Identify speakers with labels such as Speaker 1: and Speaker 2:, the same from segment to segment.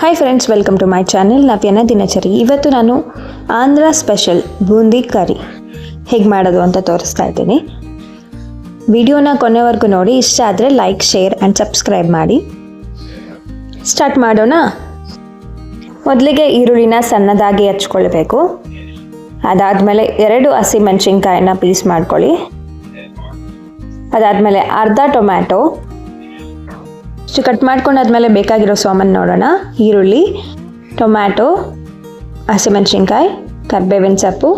Speaker 1: Hi friends welcome to my channel ನವ್ಯನ ದಿನಚರಿ? ಇವತ್ತು ನಾನು ಆಂಧ್ರ ಸ್ಪೆಷಲ್ ಬೂಂದಿ ಕರಿ. ಹೇಗೆ ಮಾಡೋದು ಅಂತ ತೋರಿಸ್ತಾ ಇದ್ದೀನಿ. ವಿಡಿಯೋನ ಕೊನೆವರೆಗೂ ನೋಡಿ. ಇಷ್ಟ ಆದರೆ ಲೈಕ್ ಶೇರ್ ಆ್ಯಂಡ್ ಸಬ್ಸ್ಕ್ರೈಬ್ ಮಾಡಿ. ಸ್ಟಾರ್ಟ್ ಮಾಡೋಣ. ಮೊದಲಿಗೆ ಈರುಳ್ಳಿನ ಸಣ್ಣದಾಗಿ ಹಚ್ಕೊಳ್ಬೇಕು. ಅದಾದಮೇಲೆ ಎರಡು ಹಸಿಮೆಣ್ಸಿನ್ಕಾಯನ್ನ ಪೀಸ್ ಮಾಡ್ಕೊಳ್ಳಿ. ಅದಾದಮೇಲೆ ಅರ್ಧ ಟೊಮ್ಯಾಟೊ ಇಷ್ಟು ಕಟ್ ಮಾಡ್ಕೊಂಡಾದ್ಮೇಲೆ ಬೇಕಾಗಿರೋ ಸಾಮಾನು ನೋಡೋಣ. ಈರುಳ್ಳಿ, ಟೊಮ್ಯಾಟೊ, ಹಸಿಮೆಣಸಿನ್ಕಾಯಿ, ಕರ್ಬೇವಿನ ಸೊಪ್ಪು,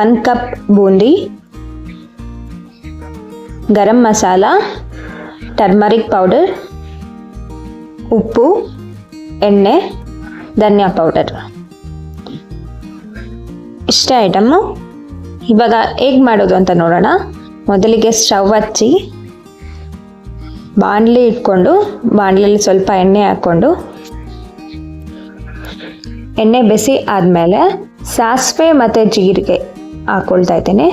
Speaker 1: ಒಂದು cup boondi, garam masala, turmeric powder, ಉಪ್ಪು, ಎಣ್ಣೆ, ಧನಿಯಾ ಪೌಡರ್. ಇಷ್ಟೇ ಐಟಮ್ಮು ಇವಾಗ ಹೇಗೆ ಮಾಡೋದು ಅಂತ ನೋಡೋಣ. ಮೊದಲಿಗೆ ಸ್ಟವ್ ಹಚ್ಚಿ ಬಾಣಲಿ ಇಟ್ಕೊಂಡು, ಬಾಣಲಿಯಲ್ಲಿ ಸ್ವಲ್ಪ ಎಣ್ಣೆ ಹಾಕ್ಕೊಂಡು, ಎಣ್ಣೆ ಬಿಸಿ ಆದಮೇಲೆ ಸಾಸಿವೆ ಮತ್ತು ಜೀರಿಗೆ ಹಾಕ್ಕೊಳ್ತಾ ಇದ್ದೀನಿ.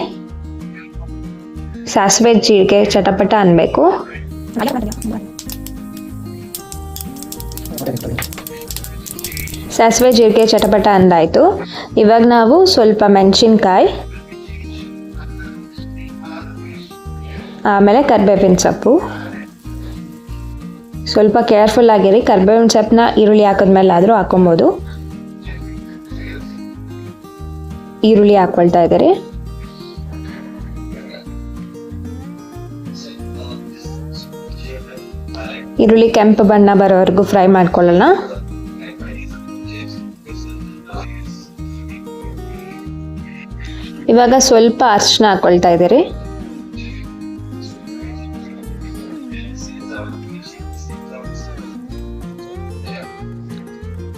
Speaker 1: ಸಾಸಿವೆ, ಜೀರಿಗೆ ಚಟಪಟ ಅನ್ಬೇಕು. ಸಾಸಿವೆ, ಜೀರಿಗೆ ಚಟಪಟ ಅಂದಾಯಿತು. ಇವಾಗ ನಾವು ಸ್ವಲ್ಪ ಮೆಣಸಿನ್ಕಾಯಿ, ಆಮೇಲೆ ಕರ್ಬೇವಿನ ಸೊಪ್ಪು. ಸ್ವಲ್ಪ ಕೇರ್ಫುಲ್ ಆಗಿರಿ. ಕರ್ಬೇವಿನ ಸೊಪ್ಪನ್ನ ಈರುಳ್ಳಿ ಹಾಕಿದ್ಮೇಲೆ ಆದರೂ ಹಾಕೊಬೋದು ಈರುಳ್ಳಿ ಹಾಕ್ಕೊಳ್ತಾ ಇದ್ದೀರಿ. ಈರುಳ್ಳಿ ಕೆಂಪು ಬಣ್ಣ ಬರೋವರೆಗೂ ಫ್ರೈ ಮಾಡ್ಕೊಳ್ಳೋಣ. ಇವಾಗ ಸ್ವಲ್ಪ ಅರ್ಶಿನ ಹಾಕ್ಕೊಳ್ತಾ ಇದ್ದೀರಿ.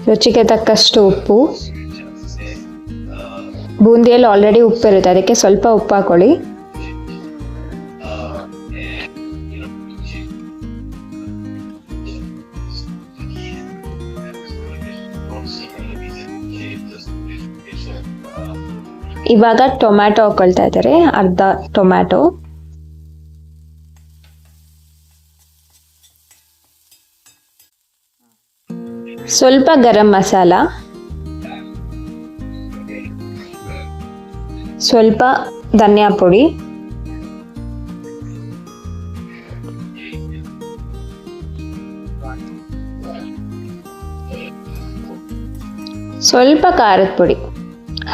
Speaker 1: ರುಚಿಗೆ ತಕ್ಕಷ್ಟು ಉಪ್ಪು. ಬೂಂದಿಯಲ್ಲಿ ಆಲ್ರೆಡಿ ಉಪ್ಪು ಇರುತ್ತೆ, ಅದಕ್ಕೆ ಸ್ವಲ್ಪ ಉಪ್ಪು ಹಾಕೊಳ್ಳಿ. ಇವಾಗ ಟೊಮ್ಯಾಟೊ ಹಾಕೊಳ್ತಾ ಇದ್ದಾರೆ, ಅರ್ಧ ಟೊಮ್ಯಾಟೊ. ಸ್ವಲ್ಪ ಗರಂ ಮಸಾಲ, ಸ್ವಲ್ಪ ಧನಿಯಾ ಪುಡಿ, ಸ್ವಲ್ಪ ಖಾರದ ಪುಡಿ.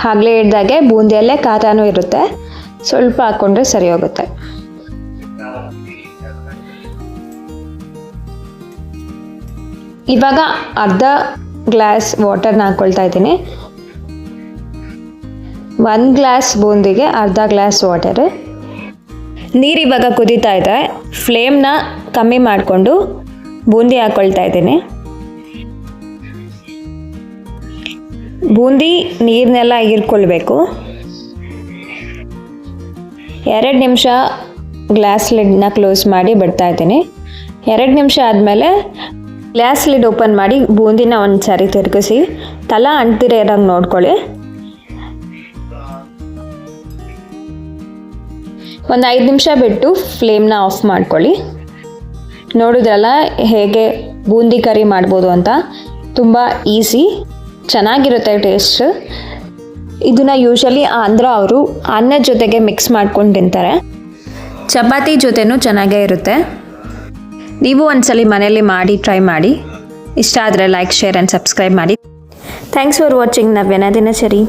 Speaker 1: ಆಗಲೇ ಹಿಡ್ದಾಗೆ ಬೂಂದಿಯಲ್ಲೇ ಖಾರನೂ ಇರುತ್ತೆ. ಸ್ವಲ್ಪ ಹಾಕ್ಕೊಂಡ್ರೆ ಸರಿ ಹೋಗುತ್ತೆ. ಇವಾಗ ಅರ್ಧ ಗ್ಲಾಸ್ ವಾಟರ್ನ ಹಾಕ್ಕೊಳ್ತಾ ಇದ್ದೀನಿ. ಒಂದು ಗ್ಲಾಸ್ ಬೂಂದಿಗೆ ಅರ್ಧ ಗ್ಲಾಸ್ ವಾಟರ್. ನೀರು ಇವಾಗ ಕುದೀತಾ ಇದೆ. ಫ್ಲೇಮ್ನ ಕಮ್ಮಿ ಮಾಡಿಕೊಂಡು ಬೂಂದಿ ಹಾಕ್ಕೊಳ್ತಾ ಇದ್ದೀನಿ. ಬೂಂದಿ ನೀರನ್ನೆಲ್ಲ ಹೀರ್ಕೊಳ್ಬೇಕು. ಎರಡು ನಿಮಿಷ ಗ್ಲಾಸ್ ಲಿಡ್ನ ಕ್ಲೋಸ್ ಮಾಡಿ ಬಿಡ್ತಾ ಇದ್ದೀನಿ. ಎರಡು ನಿಮಿಷ ಆದಮೇಲೆ ಗ್ಲಾಸ್ ಲಿಡ್ ಓಪನ್ ಮಾಡಿ ಬೂಂದಿನ ಒಂದು ಸಾರಿ ತಿರುಗಿಸಿ, ತಲ ಅಂಟಿರ ಇರೋಂಗೆ ನೋಡ್ಕೊಳ್ಳಿ. ಒಂದು ಐದು ನಿಮಿಷ ಬಿಟ್ಟು ಫ್ಲೇಮ್ನ ಆಫ್ ಮಾಡ್ಕೊಳ್ಳಿ. ನೋಡಿದ್ರಲ್ಲ ಹೇಗೆ ಬೂಂದಿ ಕರಿ ಮಾಡ್ಬೋದು ಅಂತ. ತುಂಬ ಈಸಿ, ಚೆನ್ನಾಗಿರುತ್ತೆ ಟೇಸ್ಟ್. ಇದನ್ನು ಯೂಶಲಿ ಆಂಧ್ರ ಅವರು ಅನ್ನದ ಜೊತೆಗೆ ಮಿಕ್ಸ್ ಮಾಡ್ಕೊಂಡು ತಿಂತಾರೆ. ಚಪಾತಿ ಜೊತೆನೂ ಚೆನ್ನಾಗೇ ಇರುತ್ತೆ. ನೀವು ಒಂದ್ಸಲಿ ಮನೆಯಲ್ಲಿ ಮಾಡಿ ಟ್ರೈ ಮಾಡಿ. ಇಷ್ಟ ಆದರೆ ಲೈಕ್ ಶೇರ್ ಆ್ಯಂಡ್ ಸಬ್ಸ್ಕ್ರೈಬ್ ಮಾಡಿ. ಥ್ಯಾಂಕ್ಸ್ ಫಾರ್ ವಾಚಿಂಗ್ ನವ್ಯನ ದಿನಚರಿ.